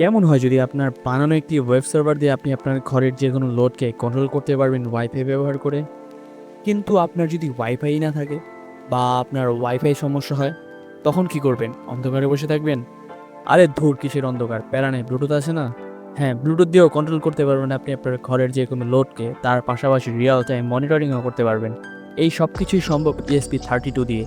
কেমন হয় যদি আপনার বানানো একটি ওয়েব সার্ভার দিয়ে আপনি আপনার ঘরের যে কোনো লোডকে কন্ট্রোল করতে পারবেন ওয়াইফাই ব্যবহার করে? কিন্তু আপনার যদি ওয়াইফাই না থাকে বা আপনার ওয়াইফাই সমস্যা হয়, তখন কি করবেন? অন্ধকারে বসে থাকবেন? আরে ধূর, কিসের অন্ধকার? প্যারা নেই ব্লুটুথ আছে না? হ্যাঁ ব্লুটুথ দিয়েও কন্ট্রোল করতে পারবেন আপনি আপনার ঘরের যে কোনো লোডকে তার পাশাপাশি রিয়াল টাইম মনিটরিংও করতে পারবেন। এই সব কিছুই সম্ভব ইএসপি থার্টি টু দিয়ে।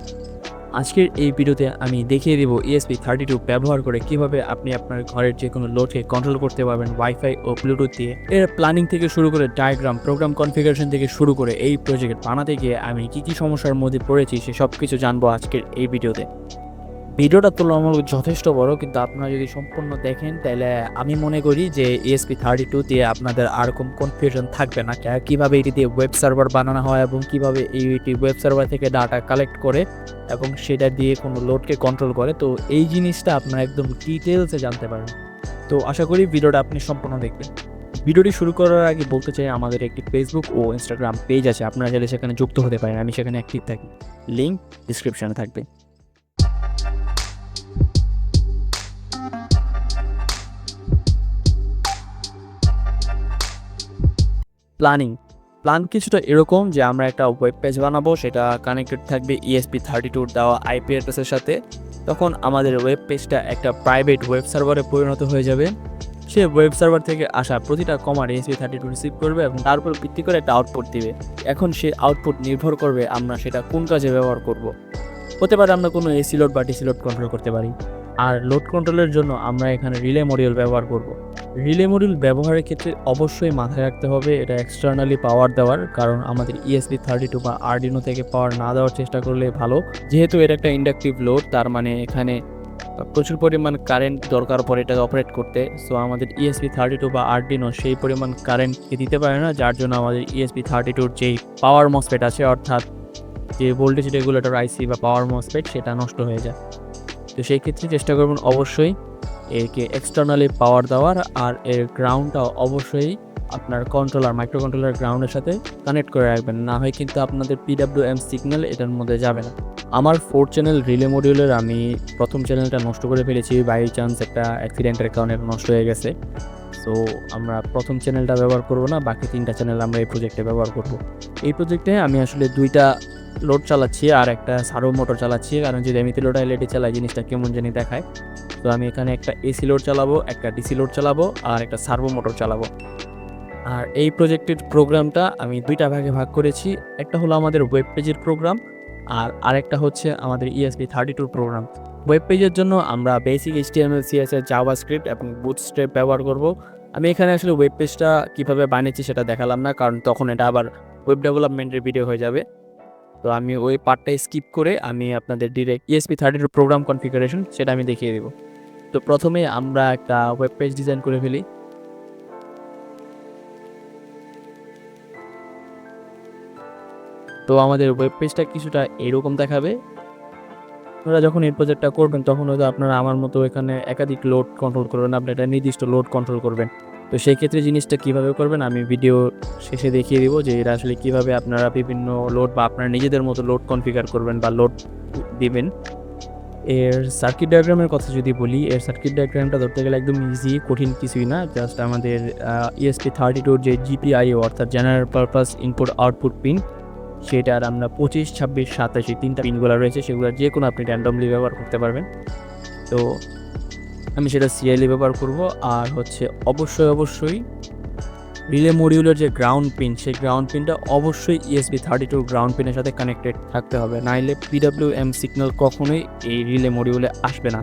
আজকের এই ভিডিওতে আমি দেখিয়ে দেব ইএসপি থার্টি টু ব্যবহার করে কীভাবে আপনি আপনার ঘরের যে কোনো লোডকে কন্ট্রোল করতে পারবেন ওয়াইফাই ও ব্লুটুথ দিয়ে। এর প্ল্যানিং থেকে শুরু করে ডায়াগ্রাম প্রোগ্রাম কনফিগারেশন থেকে শুরু করে এই প্রজেক্ট বানাতে গিয়ে আমি কি কি সমস্যার মধ্যে পড়েছি সে সব কিছু জানব আজকের এই ভিডিওতে। ভিডিওটা তুলনামূলক যথেষ্ট বড়, কিন্তু আপনারা যদি সম্পূর্ণ দেখেন, তাহলে আমি মনে করি যে ইএসপি থার্টি টু দিয়ে আপনাদের আর কোন কনফিউশন থাকবে না। কীভাবে এটি দিয়ে ওয়েব সার্ভার বানানো হয় এবং কীভাবে এইটি ওয়েব সার্ভার থেকে ডাটা কালেক্ট করে এবং সেটা দিয়ে কোনো লোডকে কন্ট্রোল করে। তো এই জিনিসটা আপনারা একদম ডিটেলসে জানতে পারেন তো আশা করি ভিডিওটা আপনি সম্পূর্ণ দেখবেন। ভিডিওটি শুরু করার আগে বলতে চাই, আমাদের একটি ফেসবুক ও ইনস্টাগ্রাম পেজ আছে। আপনারা চাইলে সেখানে যুক্ত হতে পারেন। আমি সেখানে অ্যাক্টিভ থাকি। লিঙ্ক ডিসক্রিপশানে থাকবে। প্ল্যানিং প্ল্যান কিছুটা এরকম যে আমরা একটা ওয়েব পেজ বানাবো, সেটা কানেক্টেড থাকবে ইএসপি থার্টি টুর দেওয়া আইপি অ্যাড্রেসের সাথে। তখন আমাদের ওয়েব পেজটা একটা প্রাইভেট ওয়েব সার্ভারে পরিণত হয়ে যাবে। সে ওয়েব সার্ভার থেকে আসা প্রতিটা কমার ইএসপি থার্টি টু রিসিভ করবে এবং তার উপর ভিত্তি করে একটা আউটপুট দিবে। এখন সে আউটপুট নির্ভর করবে আমরা সেটা কোন কাজে ব্যবহার করব। হতে পারে আমরা কোনো এসি লোড বা ডিসি লোড কন্ট্রোল করতে পারি। আর লোড কন্ট্রোলের জন্য আমরা এখানে রিলে মডিউল ব্যবহার করব। রিলে মডিউল ব্যবহারের ক্ষেত্রে অবশ্যই মাথায় রাখতে হবে, এটা এক্সটার্নালি পাওয়ার দেওয়ার, কারণ আমাদের ইএসপি থার্টি টু বা আরডিনো থেকে পাওয়ার না দেওয়ার চেষ্টা করলে ভালো। যেহেতু এটা একটা ইন্ডাকটিভ লোড তার মানে এখানে প্রচুর পরিমাণ কারেন্ট দরকার পড়ে এটা অপারেট করতে। সো আমাদের ইএসপি থার্টি টু বা আরডিনো সেই পরিমাণ কারেন্টকে দিতে পারে না, যার জন্য আমাদের ইএসপি থার্টি টুর যেই পাওয়ার মসপেট আছে, অর্থাৎ যে ভোল্টেজ রেগুলেটর আইসি বা পাওয়ার মসপেট সেটা নষ্ট হয়ে যায়। তো সেই ক্ষেত্রে চেষ্টা করবেন অবশ্যই একে এক্সটার্নালি পাওয়ার দেওয়ার আর এর গ্রাউন্ডটা অবশ্যই আপনার কন্ট্রোলার মাইক্রো কন্ট্রোলার গ্রাউন্ডের সাথে কানেক্ট করে রাখবেন। না হয় কিন্তু আপনাদের পিডাব্লিউএম সিগন্যাল এটার মধ্যে যাবে না। আমার ফোর চ্যানেল রিলে মডিউলের আমি প্রথম চ্যানেলটা নষ্ট করে ফেলেছি। বাই চান্স একটা অ্যাক্সিডেন্টের কারণে নষ্ট হয়ে গেছে। সো আমরা প্রথম চ্যানেলটা ব্যবহার করব না, বাকি তিনটা চ্যানেল আমরা এই প্রজেক্টে ব্যবহার করব। এই প্রজেক্টে আমি আসলে দুইটা লোড চালাচ্ছি আর একটা সারো মোটর চালাচ্ছি, কারণ যদি আমি লোড এলইডি চালাই, জিনিসটা কেমন জানি দেখায়। তো আমি এখানে একটা এসি লোড চালাবো, একটা ডিসি লোড চালাবো আর একটা সার্ভো মোটর চালাবো। আর এই প্রজেক্টের প্রোগ্রামটা আমি দুইটা ভাগে ভাগ করেছি, একটা হলো আমাদের ওয়েব পেজের প্রোগ্রাম আর আরেকটা হচ্ছে আমাদের E ইএসপি থার্টি টুর প্রোগ্রাম ওয়েব পেজের জন্য আমরা basic HTML CSS JavaScript এবং বুটস্ট্রেপ ব্যবহার করব। আমি এখানে আসলে ওয়েব পেজটা কীভাবে বানিয়েছি সেটা দেখালাম না, কারণ তখন এটা আবার ওয়েব ডেভেলপমেন্টের ভিডিও হয়ে যাবে। তো আমি ওই পার্টটা স্কিপ করে আমি আপনাদের direct ESP thirty two program configuration সেটা আমি দেখিয়ে দেবো। তো প্রথমে আমরা একটা ওয়েব পেজ ডিজাইন করে ফেলি। তো আমাদের ওয়েব পেজটা কিছুটা এরকম দেখাবে। আপনারা যখন এই প্রজেক্টটা করবেন তখন হয়তো আপনারা আমার মতো এখানে একাধিক লোড কন্ট্রোল করবেন, আপনি একটা নির্দিষ্ট লোড কন্ট্রোল করবেন। তো সেই ক্ষেত্রে জিনিসটা কীভাবে করবেন আমি ভিডিও শেষে দেখিয়ে দিব যে এটা আসলে কীভাবে আপনারা বিভিন্ন লোড বা আপনারা নিজেদের মতো লোড কনফিগার করবেন বা লোড দিবেন। এর সার্কিট ডায়াগ্রামের কথা যদি বলি, এর সার্কিট ডায়াগ্রামটা ধরতে গেলে একদম ইজি কঠিন কিছুই না। জাস্ট আমাদের ইএসপি থার্টি টুর যে জিপিআইও অর্থাৎ general purpose input output pin সেটার আমরা পঁচিশ, ছাব্বিশ, সাতাশি তিনটা পিনগুলো রয়েছে, সেগুলো যে কোনো আপনি র্যান্ডমলি ব্যবহার করতে পারবেন। তো আমি সেটা সিএলই ব্যবহার করব। আর হচ্ছে অবশ্যই অবশ্যই রিলে মডিউলের যে গ্রাউন্ড পিন সেই গ্রাউন্ড পিনটা অবশ্যই ইএসবি থার্টি টু গ্রাউন্ড পিনের সাথে কানেক্টেড থাকতে হবে। নাইলে পিডাব্লিউএম সিগন্যাল কখনোই এই রিলে মডিউলে আসবে না।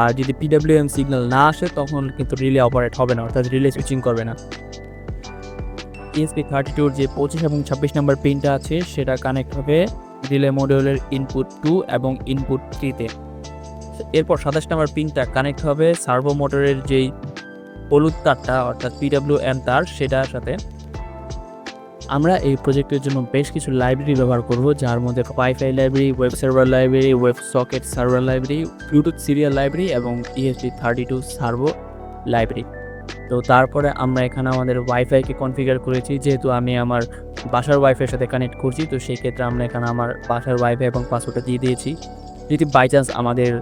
আর যদি পিডাব্লিউ এম সিগন্যাল না আসে, তখন কিন্তু রিলে অপারেট হবে না, অর্থাৎ রিলে সুইচিং করবে না। ইএসপি থার্টি টুর যে পঁচিশ এবং ছাব্বিশ নাম্বার পিনটা আছে, সেটা কানেক্ট হবে রিলে মডিউলের ইনপুট টু এবং ইনপুট থ্রিতে এরপর সাতাশ নাম্বার পিনটা কানেক্ট হবে সার্ভো মোটরের যেই হলুদ তারটা অর্থাৎ পিডাব্লিউ এম তার, সেটার সাথে। আমরা এই প্রজেক্টের জন্য বেশ কিছু লাইব্রেরি ব্যবহার করব, যার মধ্যে wifi library web server library web socket server library Bluetooth serial library এবং ESP thirty two servo library তো তারপরে আমরা এখানে আমাদের ওয়াইফাইকে কনফিগার করেছি, যেহেতু আমি আমার বাসার ওয়াইফাইয়ের সাথে কানেক্ট করছি, তো সেই ক্ষেত্রে আমরা এখানে আমার বাসার ওয়াইফাই এবং পাসওয়ার্ডটা দিয়ে দিয়েছি। যদি বাই চান্স আমাদের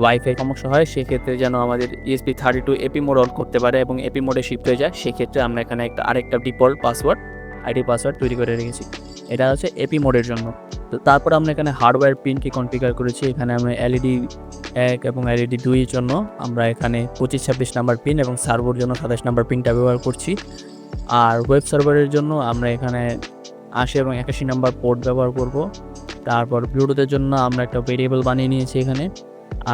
ওয়াইফাই সমস্যা হয়, সেক্ষেত্রে যেন আমাদের E ESP thirty two AP mode on করতে পারে এবং এপি মোডে শিফট হয়ে যায়, সেক্ষেত্রে আমরা এখানে একটা আরেকটা ডিফল্ট পাসওয়ার্ড আইডি পাসওয়ার্ড তৈরি করে রেখেছি। এটা হচ্ছে এপি মোডের জন্য। তো তারপর আমরা এখানে হার্ডওয়্যার পিনকে কনফিগার করেছি। এখানে আমরা এলইডি এক এবং এলইডি দুইয়ের জন্য আমরা এখানে পঁচিশ, ছাব্বিশ নাম্বার পিন এবং সার্ভোর জন্য সাতাশ নাম্বার পিনটা ব্যবহার করছি। আর ওয়েব সার্ভারের জন্য আমরা এখানে আশি এবং একাশি নাম্বার পোর্ট ব্যবহার করব। তারপর ব্লুটুথের জন্য আমরা একটা ভেরিয়েবল বানিয়ে নিয়েছি এখানে।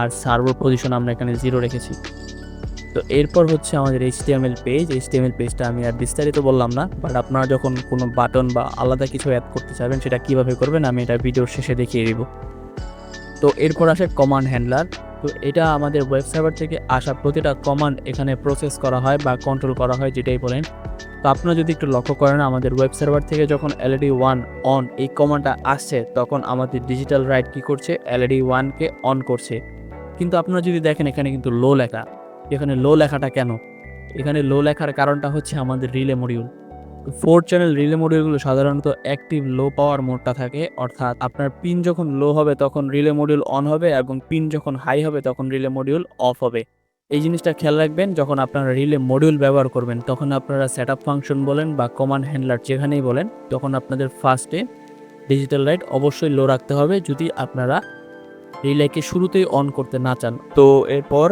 আর সার্ভার পজিশন আমরা এখানে জিরো রেখেছি। তো এরপর হচ্ছে আমাদের H D HTML page HTML পেজটা আমি আর বিস্তারিত বললাম না বাট আপনারা যখন কোনো বাটন বা আলাদা কিছু অ্যাড করতে চাইবেন, সেটা কীভাবে করবেন, আমি এটা ভিডিওর শেষে দেখিয়ে দিব। তো এরপর আসে কমান্ড হ্যান্ডলার তো এটা আমাদের ওয়েব সার্ভার থেকে আসা প্রতিটা কমান্ড এখানে প্রসেস করা হয় বা কন্ট্রোল করা হয়, যেটাই বলেন। তো আপনারা যদি একটু লক্ষ্য করেন, আমাদের ওয়েব সার্ভার থেকে যখন এলইডি ওয়ান অন এই কমান্ডটা আসছে, তখন আমাদের ডিজিটাল রাইট কী করছে? এলইডি ওয়ানকে অন করছে। কিন্তু আপনারা যদি দেখেন, এখানে কিন্তু লো লেখা। এখানে লো লেখাটা কেন? এখানে লো লেখার কারণটা হচ্ছে আমাদের relay module. Four channel relay মডিউলগুলো সাধারণত অ্যাক্টিভ লো পাওয়ার মোডটা থাকে, অর্থাৎ আপনার পিন যখন লো হবে তখন রিলে মডিউল অন হবে এবং পিন যখন হাই হবে তখন রিলে মডিউল অফ হবে। এই জিনিসটা খেয়াল রাখবেন, যখন আপনারা রিলে মডিউল ব্যবহার করবেন, তখন আপনারা সেট আপ ফাংশন বলেন বা কমান্ড হ্যান্ডলার যেখানেই বলেন, তখন আপনাদের ফার্স্টে ডিজিটাল লাইট অবশ্যই লো রাখতে হবে। যদি আপনারা রিলেকে শুরুতেই অন করতে না চান। তো এরপর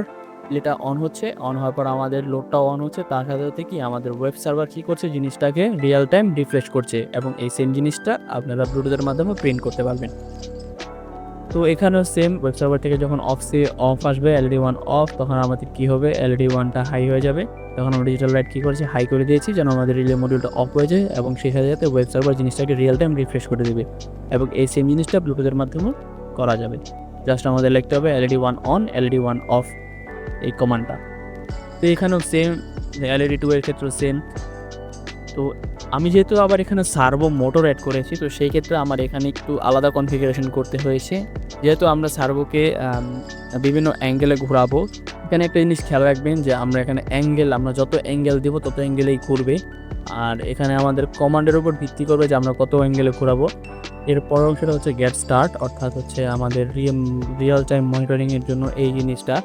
রিলেটা অন হচ্ছে অন হওয়ার পর আমাদের লোডটাও অন হচ্ছে, তার সাথে সাথে কি আমাদের ওয়েব সার্ভার কী করছে, জিনিসটাকে রিয়েল টাইম রিফ্রেশ করছে এবং এই সেম জিনিসটা আপনারা ব্লুটুথের মাধ্যমে প্রিন্ট করতে পারবেন। তো এখানেও সেম ওয়েব সার্ভার থেকে যখন অফ সে অফ আসবে এলইডি ওয়ান অফ তখন আমাদের কী হবে? এলইডি ওয়ানটা হাই হয়ে যাবে। তখন আমরা ডিজিটাল লাইট কী করেছি? হাই করে দিয়েছি, যেন আমাদের রিলে মডিউলটা অফ হয়ে যায় এবং সেই সাথে সাথে ওয়েব সার্ভার জিনিসটাকে রিয়েল টাইম রিফ্রেশ করে দেবে এবং এই সেম জিনিসটা ব্লুটুথের মাধ্যমেও করা যাবে। জাস্ট আমাদের লিখতে হবে LED one on LED one off এই কমান্ডটা তো এখানেও সেম এলইডি টু এর ক্ষেত্রেও সেম তো আমি যেহেতু আবার এখানে সার্ভো মোটর অ্যাড করেছি, তো সেই ক্ষেত্রে আমার এখানে একটু আলাদা কনফিগারেশন করতে হয়েছে। যেহেতু আমরা সার্ভোকে বিভিন্ন অ্যাঙ্গেলে ঘোরাবো, এখানে একটা জিনিস খেয়াল রাখবেন যে আমরা এখানে অ্যাঙ্গেল আমরা যত অ্যাঙ্গেল দেবো তত অ্যাঙ্গেলেই ঘুরবে। আর এখানে আমাদের কমান্ডের উপর ভিত্তি করবে যে আমরা কত অ্যাঙ্গেলে ঘোরাবো। এর পরের অংশটা হচ্ছে গেট স্টার্ট অর্থাৎ হচ্ছে আমাদের রিয়েল টাইম মনিটরিংয়ের জন্য এই জিনিসটা।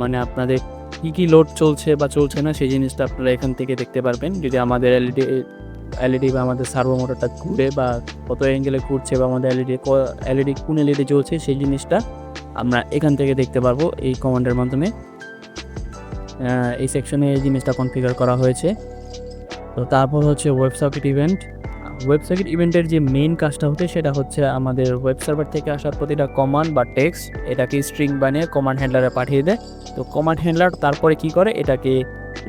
মানে আপনাদের কী কী লোড চলছে বা চলছে না, সেই জিনিসটা আপনারা এখান থেকে দেখতে পারবেন। যদি আমাদের এলইডি এলইডি বা আমাদের সার্ভো মোটরটা ঘুরে বা কত অ্যাঙ্গেলে ঘুরছে বা আমাদের এলইডি এলইডি কোন এলইডি চলছে সেই জিনিসটা আমরা এখান থেকে দেখতে পারব এই কমান্ডের মাধ্যমে। এই সেকশনে এই জিনিসটা কনফিগার করা হয়েছে। তো তারপর হচ্ছে web circuit event web circuit ইভেন্টের যে মেইন কাজটা হচ্ছে সেটা হচ্ছে আমাদের ওয়েব সার্ভার থেকে আসা প্রতিটা কমান্ড বা টেক্সট এটাকে স্ট্রিং বানিয়ে কমান্ড হ্যান্ডলারে পাঠিয়ে দেয়। তো কমান্ড হ্যান্ডলার তারপরে কি করে? এটাকে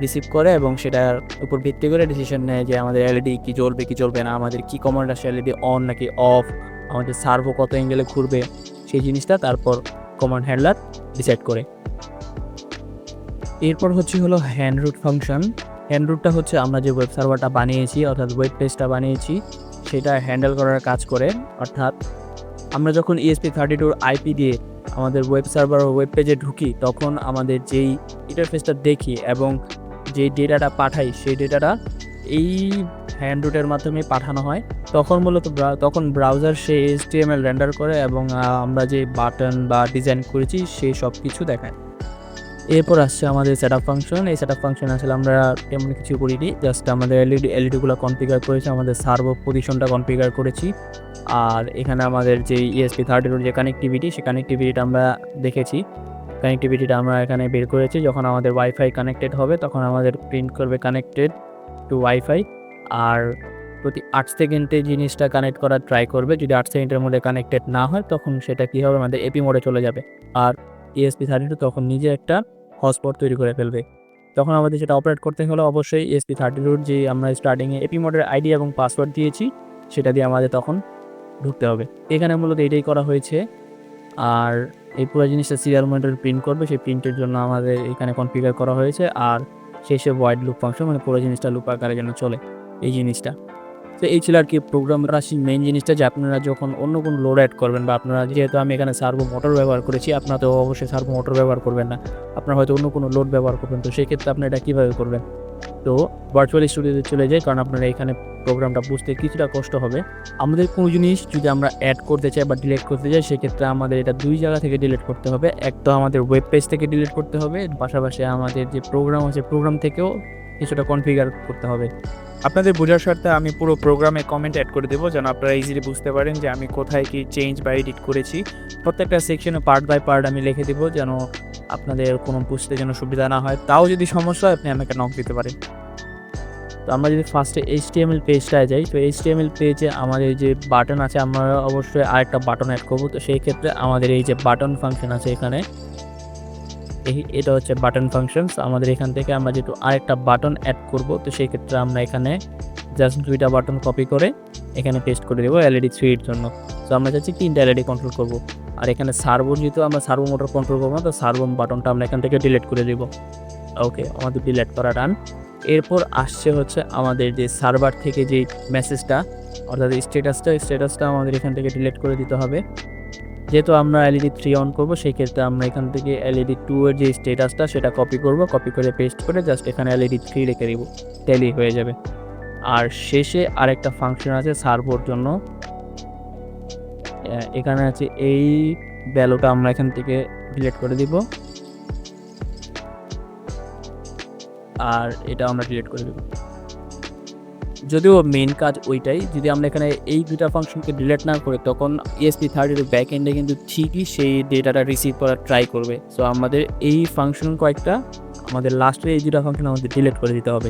রিসিভ করে এবং সেটার উপর ভিত্তি করে ডিসিশন নেয় যে আমাদের এলইডি কি জ্বলবে কি জ্বলবে না। আমাদের কি কমান্ড আসে? এলইডি অন নাকি অফ আমাদের সার্ভো কত অ্যাঙ্গেলে ঘুরবে? সেই জিনিসটা তারপর কমান্ড হ্যান্ডলার ডিসাইড করে। এরপর হচ্ছে হলো হ্যান্ড রুট ফাংশন হ্যান্ড রুটটা হচ্ছে আমরা যে ওয়েব সার্ভারটা বানিয়েছি, অর্থাৎ ওয়েব পেজটা বানিয়েছি, সেটা হ্যান্ডেল করার কাজ করে, অর্থাৎ আমরা যখন ইএসপি থার্টি টুর আইপি দিয়ে আমাদের ওয়েব সার্ভার ওয়েব পেজে ঢুকি, তখন আমাদের যেই ইন্টারফেসটা দেখি এবং যে ডেটাটা পাঠাই, সেই ডেটাটা এই হ্যান্ড রুটের মাধ্যমে পাঠানো হয়। তখন মূলত তখন ব্রাউজার সেই এইচটিএমএল রেন্ডার করে এবং আমরা যে বাটন বা ডিজাইন করেছি সেই সব কিছু দেখায়। এরপর আসছে আমাদের সেট আপ ফাংশন এই সেট আপ ফাংশন আসলে আমরা তেমন কিছু করিনি জাস্ট আমাদের এলইডি এলইডিগুলো কনফিগার করেছি, আমাদের সার্ভো পজিশনটা কনফিগার করেছি। আর এখানে আমাদের যে ইএসপি থার্টির যে কানেক্টিভিটি সেই কানেক্টিভিটিটা আমরা দেখেছি। কানেক্টিভিটিটা আমরা এখানে বের করেছি, যখন আমাদের ওয়াইফাই কানেক্টেড হবে, তখন আমাদের প্রিন্ট করবে কানেক্টেড টু ওয়াইফাই আর প্রতি আট সেকেন্ডে জিনিসটা কানেক্ট করার ট্রাই করবে। যদি আট সেকেন্ডের মধ্যে কানেক্টেড না হয়, তখন সেটা কী হবে? আমাদের এপি মোডে চলে যাবে। আর ইএসপি থার্টি টু তখন নিজে একটা হটস্পট তৈরি করে ফেলবে। তখন আমাদের সেটা অপারেট করতে হলে অবশ্যই E এসপি থার্টি টুর যে আমরা স্টার্টিংয়ে এপি মোডের আইডি এবং পাসওয়ার্ড দিয়েছি, সেটা দিয়ে আমাদের তখন ঢুকতে হবে। এখানে মূলত এটাই করা হয়েছে। আর এই পুরো জিনিসটা সিরিয়াল মনিটর প্রিন্ট করবে, সেই প্রিন্টের জন্য আমাদের এখানে কনফিগার করা হয়েছে। আর শেষে ওয়াইড লুপ ফাংশন মানে পুরো জিনিসটা লুপ আকারে যেন চলে। এই জিনিসটা। তো এই ছিল আর কি প্রোগ্রাম রাশি মেইন জিনিসটা যে আপনারা যখন অন্য কোনো লোড অ্যাড করবেন বা আপনারা যেহেতু আমি এখানে সার্ভো মোটর ব্যবহার করেছি, আপনারা তো অবশ্যই সার্ভো মোটর ব্যবহার করবেন না। আপনারা হয়তো অন্য কোনো লোড ব্যবহার করবেন, তো সেক্ষেত্রে আপনি এটা কীভাবে করবেন? তো ভার্চুয়াল স্টুডিওতে চলে যায় কারণ আপনারা এখানে প্রোগ্রামটা বুঝতে কিছুটা কষ্ট হবে। আমাদের কোনো জিনিস যদি আমরা অ্যাড করতে চাই বা ডিলিট করতে চাই, সেক্ষেত্রে আমাদের এটা দুই জায়গা থেকে ডিলিট করতে হবে। এক তো আমাদের ওয়েব পেজ থেকে ডিলিট করতে হবে, পাশাপাশি আমাদের যে প্রোগ্রাম আছে প্রোগ্রাম থেকেও কিছুটা কনফিগার করতে হবে। আপনাদের বোঝার স্বার্থে আমি পুরো প্রোগ্রামে কমেন্ট অ্যাড করে দেবো, যেন আপনারা ইজিলি বুঝতে পারেন যে আমি কোথায় কি চেঞ্জ বা এডিট করেছি। প্রত্যেকটা সেকশনে পার্ট বাই পার্ট আমি লিখে দেবো, যেন আপনাদের কোনো বুঝতে যেন সুবিধা না হয়। তাও যদি সমস্যা হয়, আপনি আমাকে নক দিতে পারেন। তো আমরা যদি ফার্স্টে এইচটিএমএল পেজটায় যাই, তো এইচটিএমএল পেজে আমাদের যে বাটন আছে, আমরা অবশ্যই আরেকটা বাটন অ্যাড করব। তো সেই ক্ষেত্রে আমাদের এই যে বাটন ফাংশন আছে এখানে এটা হচ্ছে বাটন ফাংশনস আমাদের এখান থেকে আমরা যেহেতু আরেকটা বাটন অ্যাড করব, তো সেই ক্ষেত্রে আমরা এখানে জাস্ট দুইটা বাটন কপি করে এখানে পেস্ট করে দেবো এলইডি থ্রির জন্য। তো আমরা চাচ্ছি তিনটা এলইডি কন্ট্রোল করব। আর এখানে সার্ভো যেহেতু আমরা সার্ভো মোটর কন্ট্রোল করব না, তো সার্ভো বাটনটা আমরা এখান থেকে ডিলিট করে দেবো। ওকে আমাদের ডিলিট করা ডান এরপর আসছে হচ্ছে আমাদের যে সার্ভার থেকে যে মেসেজটা অর্থাৎ স্ট্যাটাসটা স্ট্যাটাসটা আমাদের এখান থেকে ডিলিট করে দিতে হবে। যেহেতু আমরা এলইডি থ্রি অন করব সেই ক্ষেত্রে আমরা এখান থেকে এলইডি টু এর যে স্টেটাসটা সেটা কপি করব কপি করে পেস্ট করে জাস্ট এখানে এলইডি থ্রি রেখে দিব ট্যালি হয়ে যাবে। আর শেষে আরেকটা ফাংশন আছে সার্ভোর জন্য। এখানে আছে এই ভ্যালুটা আমরা এখান থেকে ডিলিট করে দিব। আর এটা আমরা ডিলিট করে দেব। যদিও মেন কাজ ওইটাই, যদি আমরা এখানে এই দুটা ফাংশনকে ডিলেট না করে, তখন ইএসপি থার্টির ব্যাক এন্ডে কিন্তু ঠিকই সেই ডেটাটা রিসিভ করার ট্রাই করবে। সো আমাদের এই ফাংশন কয়েকটা, আমাদের লাস্টে এই দুটা ফাংশন আমাদের ডিলেট করে দিতে হবে।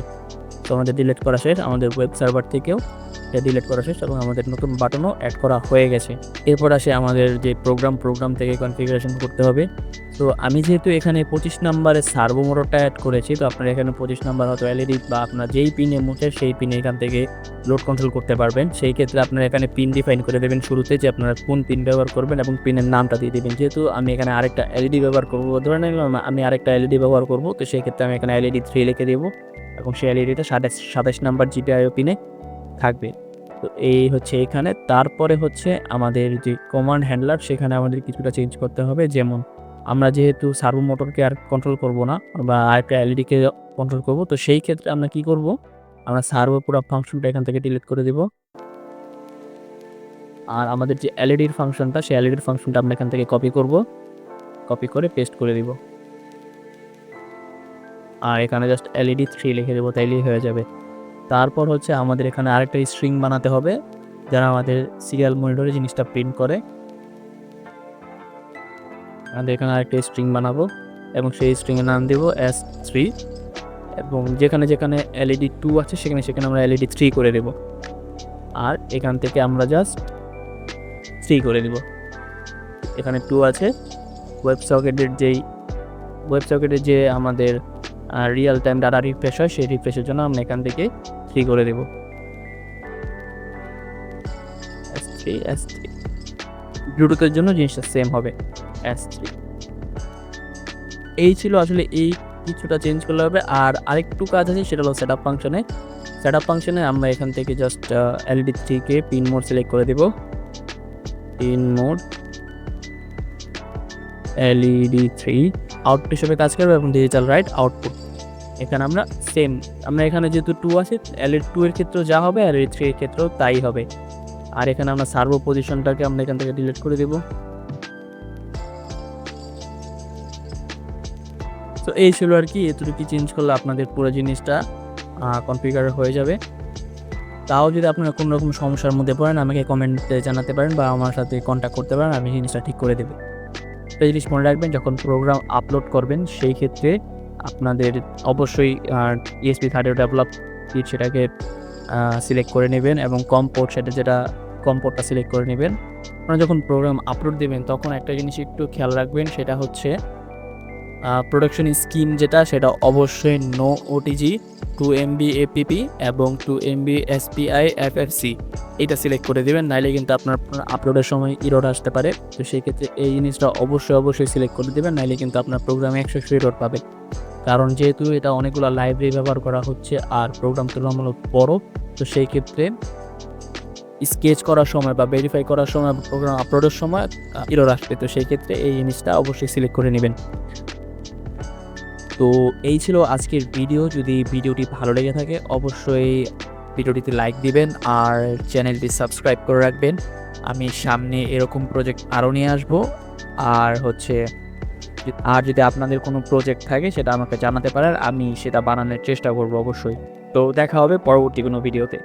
তো আমাদের ডিলেট করা শেষ আমাদের ওয়েব সার্ভার থেকেও। এটা ডিলিট করা শেষ এবং আমাদের নতুন বাটনও অ্যাড করা হয়ে গেছে। এরপর আসে আমাদের যে প্রোগ্রাম প্রোগ্রাম থেকে কনফিগারেশন করতে হবে। তো আমি যেহেতু এখানে পঁচিশ নাম্বারে সার্ভো মোটরটা অ্যাড করেছি, তো আপনার এখানে পঁচিশ নাম্বার হয়তো এলইডি বা আপনার যেই পিনে মুছে সেই পিনে এখান থেকে লোড কন্ট্রোল করতে পারবেন। সেই ক্ষেত্রে আপনার এখানে পিন ডিফাইন করে দেবেন শুরুতে যে আপনারা কোন পিন ব্যবহার করবেন এবং পিনের নামটা দিয়ে দেবেন। যেহেতু আমি এখানে আরেকটা এলইডি ব্যবহার করব, ধরে নিলাম আমি আরেকটা এলইডি ব্যবহার করব, তো সেই ক্ষেত্রে আমি এখানে এলইডি থ্রি লিখে দেবো এবং সেই এলইডিটা সাতাশ সাতাশ নাম্বার জিপিআইও পিনে থাকবে। তো এই হচ্ছে এখানে। তারপরে হচ্ছে আমাদের যে কমান্ড হ্যান্ডলার সেখানে আমাদের কিছুটা চেঞ্জ করতে হবে। যেমন আমরা যেহেতু সার্ভো মোটরকে আর কন্ট্রোল করব না, বা আরেকটা এলইডিকে কন্ট্রোল করব, তো সেই ক্ষেত্রে আমরা কি করব? আমরা সার্ভো পুরো ফাংশনটা এখান থেকে ডিলিট করে দেব। আর আমাদের যে এলইডির ফাংশনটা সেই এলইডির ফাংশনটা আমরা এখান থেকে কপি করব। কপি করে পেস্ট করে দিব। আর এখানে জাস্ট এলইডি থ্রি লিখে দেবো, তাইলেই হয়ে যাবে। তারপর হচ্ছে আমাদের এখানে আরেকটা স্ট্রিং বানাতে হবে, যারা আমাদের সিরিয়াল মনিটরে জিনিসটা প্রিন্ট করে। আমাদের এখানে আরেকটা স্ট্রিং বানাবো এবং সেই স্ট্রিংয়ের নাম দেবো এস থ্রি এবং যেখানে যেখানে এলইডি টু আছে, সেখানে সেখানে আমরা এলইডি থ্রি করে দেব আর এখান থেকে আমরা জাস্ট থ্রি করে দেব এখানে টু আছে। ওয়েব সকেটের যেই ওয়েব সকেটের যে আমাদের রিয়েল টাইম ডাটা রিফ্রেশ হয়, সেই রিফ্রেশের জন্য আমরা এখান থেকে থ্রি করে দেব। এস থ্রি এস থ্রি ব্লুটুথের জন্য জিনিসটা সেম হবে এস থ্রি এই ছিল আসলে এই কিছুটা চেঞ্জ করলে হবে, আর আরেকটু কাজ আছে, সেটা হলো সেট আপ ফাংশনে সেট আপ ফাংশনে আমরা এখান থেকে জাস্ট এলইডি থ্রিকে পিন মোড সিলেক্ট করে দেব। Pin mode LED three output হিসেবে কাজ করবে এবং ডিজিটাল রাইট আউটপুট এখানে আমরা সেম আমরা এখানে যেহেতু টু আছে এলইডি টু এর ক্ষেত্রেও যা হবে এলইডি থ্রি এর ক্ষেত্রেও তাই হবে। আর এখানে আমরা সার্ভো পজিশনটাকে আমরা এখান থেকে ডিলিট করে দেবো। তো এই ছিল আর কি এতটুকু চেঞ্জ করলে আপনাদের পুরো জিনিসটা কনফিগার হয়ে যাবে। তাও যদি আপনারা কোনো রকম সমস্যার মধ্যে পড়েন, আমাকে কমেন্টে জানাতে পারেন বা আমার সাথে কন্ট্যাক্ট করতে পারেন, আমি জিনিসটা ঠিক করে দেবো। একটা জিনিস মনে রাখবেন, যখন প্রোগ্রাম আপলোড করবেন, সেই ক্ষেত্রে আপনাদের অবশ্যই ইএসপি থার্টি ডেভেলপ কিট সেটাকে সিলেক্ট করে নেবেন এবং কম পোর্ট সেটা যেটা কম পোর্টটা সিলেক্ট করে নেবেন। আপনারা যখন প্রোগ্রাম আপলোড দেবেন, তখন একটা জিনিস একটু খেয়াল রাখবেন, সেটা হচ্ছে প্রোডাকশন স্কিম যেটা, সেটা অবশ্যই no OTG two MB APP এবং টু এমবি এসপিআই এফএফসি এটা সিলেক্ট করে দেবেন, নাইলে কিন্তু আপনার আপলোডের সময় ইরোড আসতে পারে। তো সেই ক্ষেত্রে এই জিনিসটা অবশ্যই অবশ্যই সিলেক্ট করে দেবেন, নাইলে কিন্তু আপনার প্রোগ্রামে একশো একশো ইরোড পাবে। কারণ যেহেতু এটা অনেকগুলো লাইব্রেরি ব্যবহার করা হচ্ছে আর প্রোগ্রাম তুলনামূলক বড়, তো সেই ক্ষেত্রে স্কেচ করার সময় বা ভেরিফাই করার সময় প্রোগ্রাম আপলোডের সময় ইরোড আসবে। তো সেই ক্ষেত্রে এই জিনিসটা অবশ্যই সিলেক্ট করে নেবেন। তো এই ছিল আজকের ভিডিও যদি ভিডিওটি ভালো লেগে থাকে, অবশ্যই ভিডিওটিতে লাইক দিবেন আর চ্যানেলটি সাবস্ক্রাইব করে রাখবেন। আমি সামনে এরকম প্রজেক্ট আরও নিয়ে আসব। আর হচ্ছে, আর যদি আপনাদের কোনো প্রজেক্ট থাকে, সেটা আমাকে জানাতে পারেন, আমি সেটা বানানোর চেষ্টা করব অবশ্যই। তো দেখা হবে পরবর্তী কোনো ভিডিওতে